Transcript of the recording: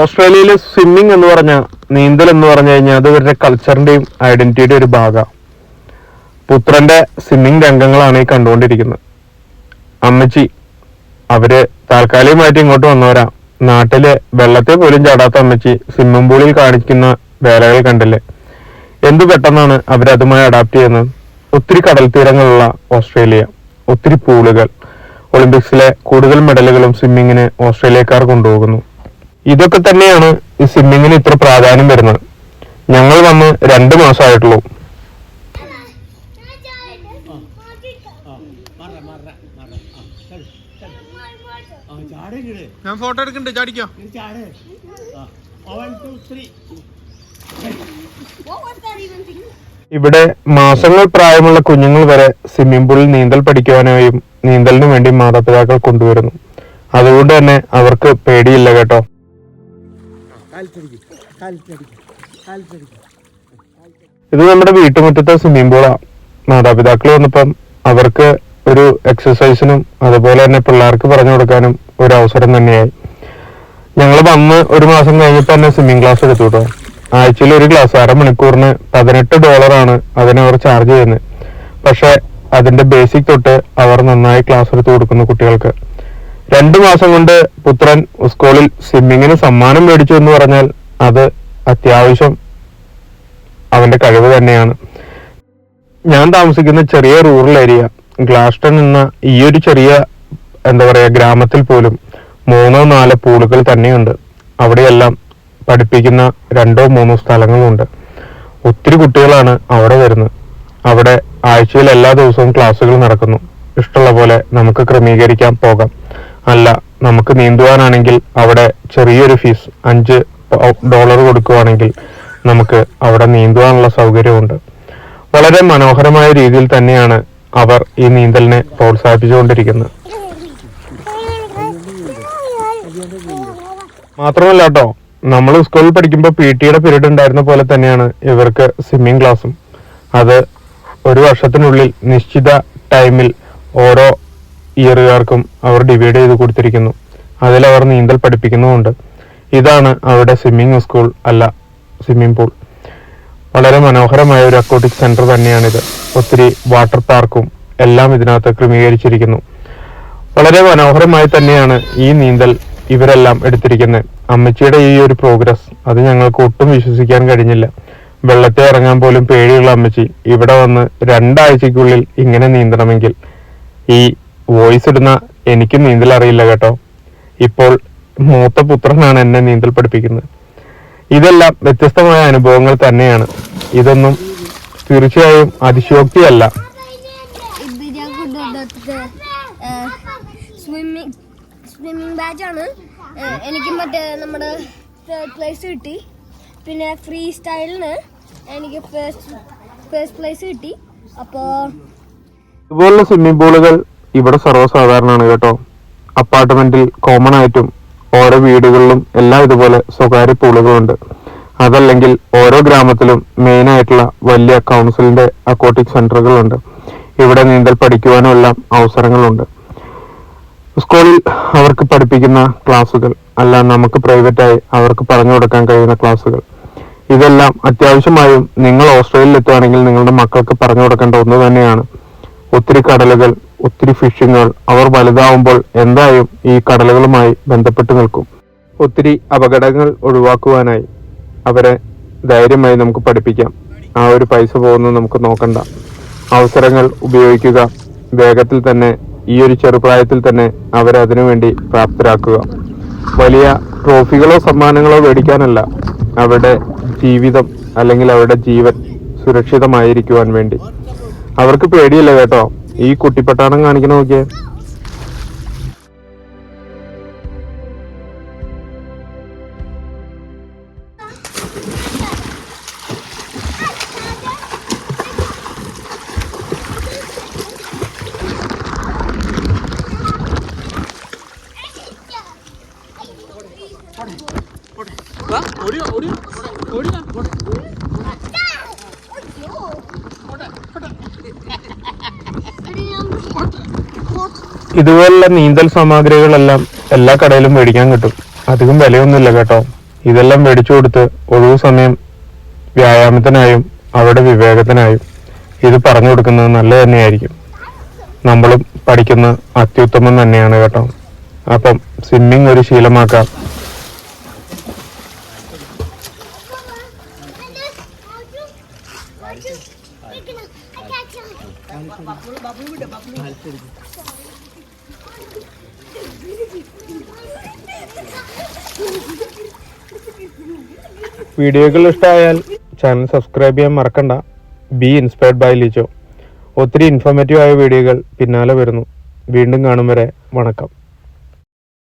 ഓസ്ട്രേലിയയിൽ സ്വിമ്മിങ് എന്ന് പറഞ്ഞ നീന്തൽ എന്ന് പറഞ്ഞു കഴിഞ്ഞാൽ അത് ഇവരുടെ കൾച്ചറിന്റെയും ഐഡന്റിറ്റിയുടെ ഒരു ഭാഗമാണ് പുത്രന്റെ സ്വിമ്മിങ് രംഗങ്ങളാണ് ഈ കണ്ടുകൊണ്ടിരിക്കുന്നത്. അമ്മച്ചി അവർ താൽക്കാലികമായിട്ട് ഇങ്ങോട്ട് വന്നവരാ. നാട്ടിൽ വെള്ളത്തെ പോലും ചാടാത്ത അമ്മച്ചി സ്വിമ്മിംഗ് പൂളിൽ കാണിക്കുന്ന വേലകൾ കണ്ടില്ലേ? എന്തു പെട്ടെന്നാണ് അവരതുമായി അഡാപ്റ്റ് ചെയ്യുന്നത്? ഒത്തിരി കടൽ തീരങ്ങളുള്ള ഓസ്ട്രേലിയ ഒത്തിരി പൂളുകൾ. ഒളിമ്പിക്സിലെ കൂടുതൽ മെഡലുകളും സ്വിമ്മിങ്ങിന് ഓസ്ട്രേലിയക്കാർ കൊണ്ടുപോകുന്നു. ഇതൊക്കെ തന്നെയാണ് ഈ സ്വിമ്മിങ്ങിന് ഇത്ര പ്രാധാന്യം വരുന്നത്. ഞങ്ങൾ വന്ന് രണ്ട് മാസമായിട്ടുള്ളൂ. ഞാൻ ഫോട്ടോ എടുക്കണ്ട് ചാടിക്കോ? ഇവിടെ മാസങ്ങൾ പ്രായമുള്ള കുഞ്ഞുങ്ങൾ വരെ സ്വിമ്മിംഗ് പൂളിൽ നീന്തൽ പഠിക്കുവാനായും നീന്തലിനു വേണ്ടി മാതാപിതാക്കൾ കൊണ്ടുവരുന്നു. അതുകൊണ്ട് തന്നെ അവർക്ക് പേടിയില്ല കേട്ടോ. ഇത് നമ്മുടെ വീട്ടുമുറ്റത്തെ സ്വിമ്മിംഗ് പൂളാണ് മാതാപിതാക്കൾ വന്നപ്പം അവർക്ക് ഒരു എക്സസൈസിനും അതുപോലെ തന്നെ പിള്ളേർക്ക് പറഞ്ഞു കൊടുക്കാനും ഒരു അവസരം തന്നെയായി. ഞങ്ങൾ വന്ന് ഒരു മാസം കഴിഞ്ഞപ്പോൾ തന്നെ സ്വിമ്മിംഗ് ക്ലാസ് എടുത്തു കേട്ടോ ആഴ്ചയിൽ ഒരു ക്ലാസ് അരമണിക്കൂറിന് പതിനെട്ട് ഡോളറാണ് അതിന് അവർ ചാർജ് ചെയ്യുന്നത്. പക്ഷേ അതിന്റെ ബേസിക് തൊട്ട് അവർ നന്നായി ക്ലാസ് എടുത്തു കൊടുക്കുന്നു കുട്ടികൾക്ക്. രണ്ടു മാസം കൊണ്ട് പുത്രൻ സ്കൂളിൽ സ്വിമ്മിങ്ങിന് സമ്മാനം മേടിച്ചു എന്ന് പറഞ്ഞാൽ അത് അത്യാവശ്യം അവന്റെ കഴിവ് തന്നെയാണ്. ഞാൻ താമസിക്കുന്ന ചെറിയ റൂറൽ ഏരിയ ഗ്ലാസ്റ്റൺ എന്ന ഈ ഒരു ചെറിയ എന്താ പറയാ ഗ്രാമത്തിൽ പോലും മൂന്നോ നാലോ പൂളുകൾ തന്നെയുണ്ട്. അവിടെയെല്ലാം പഠിപ്പിക്കുന്ന രണ്ടോ മൂന്നോ സ്ഥലങ്ങളുണ്ട്. ഒത്തിരി കുട്ടികളാണ് അവിടെ വരുന്നത്. അവിടെ ആഴ്ചയിൽ എല്ലാ ദിവസവും ക്ലാസ്സുകൾ നടക്കുന്നു. ഇഷ്ടമുള്ള പോലെ നമുക്ക് ക്രമീകരിക്കാൻ പോകാം. അല്ല നമുക്ക് നീന്തുവാനാണെങ്കിൽ അവിടെ ചെറിയൊരു ഫീസ് അഞ്ച് ഡോളർ കൊടുക്കുവാണെങ്കിൽ നമുക്ക് അവിടെ നീന്തുവാനുള്ള സൗകര്യമുണ്ട്. വളരെ മനോഹരമായ രീതിയിൽ തന്നെയാണ് അവർ ഈ നീന്തലിനെ പ്രോത്സാഹിപ്പിച്ചുകൊണ്ടിരിക്കുന്നത്. മാത്രമല്ല കേട്ടോ നമ്മൾ സ്കൂളിൽ പഠിക്കുമ്പോൾ പി ടിയുടെ പീരീഡ് ഉണ്ടായിരുന്ന പോലെ തന്നെയാണ് ഇവർക്ക് സ്വിമ്മിംഗ് ക്ലാസ്സും അത് ഒരു വർഷത്തിനുള്ളിൽ നിശ്ചിത ടൈമിൽ ഓരോ ഇയറുകാർക്കും അവർ ഡിവൈഡ് ചെയ്ത് കൊടുത്തിരിക്കുന്നു. അതിൽ അവർ നീന്തൽ പഠിപ്പിക്കുന്നുമുണ്ട്. ഇതാണ് അവരുടെ സ്വിമ്മിംഗ് സ്കൂൾ അല്ല സ്വിമ്മിംഗ് പൂൾ വളരെ മനോഹരമായ ഒരു അക്വാട്ടിക് സെന്റർ തന്നെയാണിത്. ഒത്തിരി വാട്ടർ പാർക്കും എല്ലാം ഇതിനകത്ത് ക്രമീകരിച്ചിരിക്കുന്നു. വളരെ മനോഹരമായി തന്നെയാണ് ഈ നീന്തൽ ഇവരെല്ലാം എടുത്തിരിക്കുന്നത്. അമ്മച്ചിയുടെ ഈ ഒരു പ്രോഗ്രസ് അത് ഞങ്ങൾക്ക് ഒട്ടും വിശ്വസിക്കാൻ കഴിഞ്ഞില്ല. വെള്ളത്തെ ഇറങ്ങാൻ പോലും പേടിയുള്ള അമ്മച്ചി ഇവിടെ വന്ന് രണ്ടാഴ്ചക്കുള്ളിൽ ഇങ്ങനെ നീന്തണമെങ്കിൽ ഈ വോയിസ് ഇടുന്ന എനിക്കും നീന്തൽ അറിയില്ല കേട്ടോ. ഇപ്പോൾ മൂത്ത പുത്രനാണ് എന്നെ നീന്തൽ പഠിപ്പിക്കുന്നത്. ഇതെല്ലാം വ്യത്യസ്തമായ അനുഭവങ്ങൾ തന്നെയാണ്. ഇതൊന്നും തീർച്ചയായും അതിശോക്തിയല്ല സ്വിമ്മിങ് സ്വിമ്മിങ് ബാച്ചാണ് എനിക്ക് മറ്റേ നമ്മുടെ തേർഡ് പ്ലേസ് കിട്ടി. പിന്നെ ഫ്രീ സ്റ്റൈലിന് എനിക്ക് ഫസ്റ്റ് ഫസ്റ്റ് പ്ലേസ് കിട്ടി. അപ്പോൾ ഇതുപോലുള്ള സ്വിമ്മിംഗ് പൂളുകൾ ഇവിടെ സർവസാധാരണമാണ് കേട്ടോ. അപ്പാർട്ട്മെന്റിൽ കോമൺ ആയിട്ടും ഓരോ വീടുകളിലും എല്ലാം ഇതുപോലെ സ്വകാര്യ പൂളുകളുണ്ട്. അതല്ലെങ്കിൽ ഓരോ ഗ്രാമത്തിലും മെയിൻ ആയിട്ടുള്ള വലിയ കൗൺസിലിന്റെ അക്വാട്ടിക് സെന്ററുകളുണ്ട് ഇവിടെ നീന്തൽ പഠിക്കുവാനും എല്ലാം അവസരങ്ങളുണ്ട്. സ്കൂളിൽ അവർക്ക് പഠിപ്പിക്കുന്ന ക്ലാസ്സുകൾ അല്ല നമുക്ക് പ്രൈവറ്റായി അവർക്ക് പറഞ്ഞു കൊടുക്കാൻ കഴിയുന്ന ക്ലാസ്സുകൾ. ഇതെല്ലാം അത്യാവശ്യമായും നിങ്ങൾ ഓസ്ട്രേലിയയിൽ എത്തുകയാണെങ്കിൽ നിങ്ങളുടെ മക്കൾക്ക് പറഞ്ഞു കൊടുക്കേണ്ട ഒന്ന് തന്നെയാണ്. ഒത്തിരി കടലുകൾ ഒത്തിരി ഫിഷിങ്ങുകൾ അവർ വലുതാവുമ്പോൾ എന്തായും ഈ കടലുകളുമായി ബന്ധപ്പെട്ട് നിൽക്കും. ഒത്തിരി അപകടങ്ങൾ ഒഴിവാക്കുവാനായി അവരെ ധൈര്യമായി നമുക്ക് പഠിപ്പിക്കാം. ആ ഒരു പൈസ പോകുന്നത് നമുക്ക് നോക്കണ്ട. അവസരങ്ങൾ ഉപയോഗിക്കുക. വേഗത്തിൽ തന്നെ ഈ ഒരു ചെറുപ്രായത്തിൽ തന്നെ അവരെ അതിനുവേണ്ടി പ്രാപ്തരാക്കുക. വലിയ ട്രോഫികളോ സമ്മാനങ്ങളോ മേടിക്കാനല്ല അവരുടെ ജീവിതം അല്ലെങ്കിൽ അവരുടെ ജീവൻ സുരക്ഷിതമായിരിക്കുവാൻ വേണ്ടി. അവർക്ക് പേടിയില്ല കേട്ടോ. ഈ കുട്ടിപ്പട്ടാണം കാണിക്കണ നോക്കിയേ. ഇതുപോലുള്ള നീന്തൽ സാമഗ്രികളെല്ലാം എല്ലാ കടയിലും മേടിക്കാൻ കിട്ടും. അധികം വിലയൊന്നുമില്ല കേട്ടോ. ഇതെല്ലാം മേടിച്ചു കൊടുത്ത് ഒഴിവു സമയം വ്യായാമത്തിനായും അവരുടെ വിവേകത്തിനായും ഇത് പറഞ്ഞു കൊടുക്കുന്നത് നല്ല തന്നെയായിരിക്കും. നമ്മളും പഠിക്കുന്ന അത്യുത്തമം തന്നെയാണ് കേട്ടോ. അപ്പം സ്വിമ്മിങ് ഒരു ശീലമാക്കാം. വീഡിയോകൾ ഇഷ്ടമായാൽ ചാനൽ സബ്സ്ക്രൈബ് ചെയ്യാൻ മറക്കണ്ട. ബി ഇൻസ്പയർഡ് ബൈ ലിജോ ഒത്തിരി ഇൻഫോർമേറ്റീവ് ആയ വീഡിയോകൾ പിന്നാലെ വരുന്നു. വീണ്ടും കാണും വരെ. വണക്കം.